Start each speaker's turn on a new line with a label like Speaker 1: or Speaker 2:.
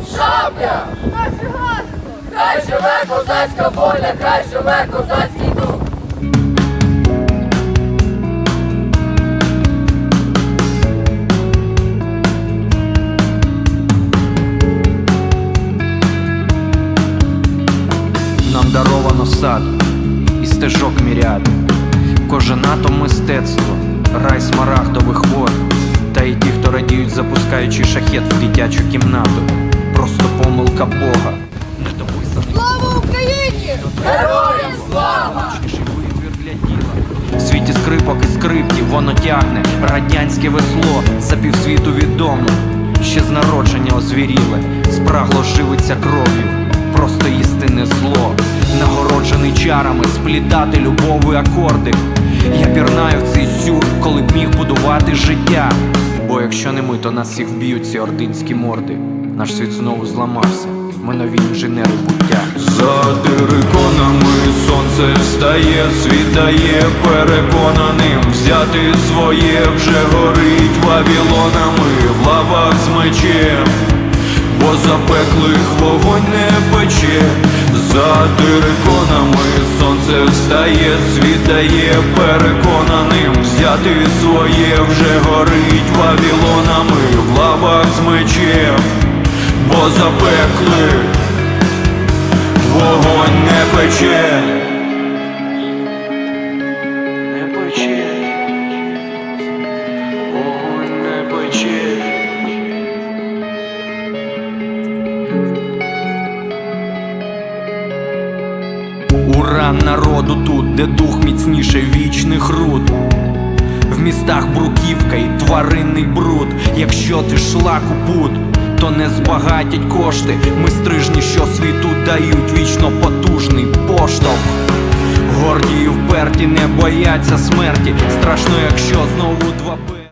Speaker 1: життя,
Speaker 2: Наше гасло!
Speaker 1: хай живе козацька воля, хай живе козацький дух.
Speaker 3: Нам даровано сад і стежок міряд. Кожен атом мистецтво, рай смарагдових вод. Та й ті, хто радіють, запускаючи шахет в дитячу кімнату. Просто помилка Бога. Не дописаний
Speaker 2: Слава Україні!
Speaker 1: Героям слава!
Speaker 3: точніший для діла. В світі скрипок і скриптів воно тягне радянське весло за півсвіту відомо. Ще з народження озвіріле, спрагло живиться кров'ю, просто істинне зло, нагороджений чарами, сплітати любові акорди. Я пірнаю в цей сюр, коли б міг будувати життя. Бо якщо не ми, то нас всіх вб'ють ці ординські морди. Наш світ знову зламався. Ми нові інженери буття.
Speaker 4: За териконами сонце встає, світає переконаним. Взяти своє вже горить вавілонами в лавах з мечем, бо запеклих вогонь не пече, за териконами сонце встає, світає переконаним. Взяти своє вже горить вавілонами в лавах з мечем, бо запеклих Вогонь не пече, не пече, вогонь не пече.
Speaker 3: Ура народу тут, де дух міцніше вічних руд. В містах бруківка і тваринний бруд. Якщо ти шлак у пут, то не збагатять кошти. Ми стрижні, що світу дають вічно потужний поштовх. Горді і вперті не бояться смерті. Страшно, якщо знову два.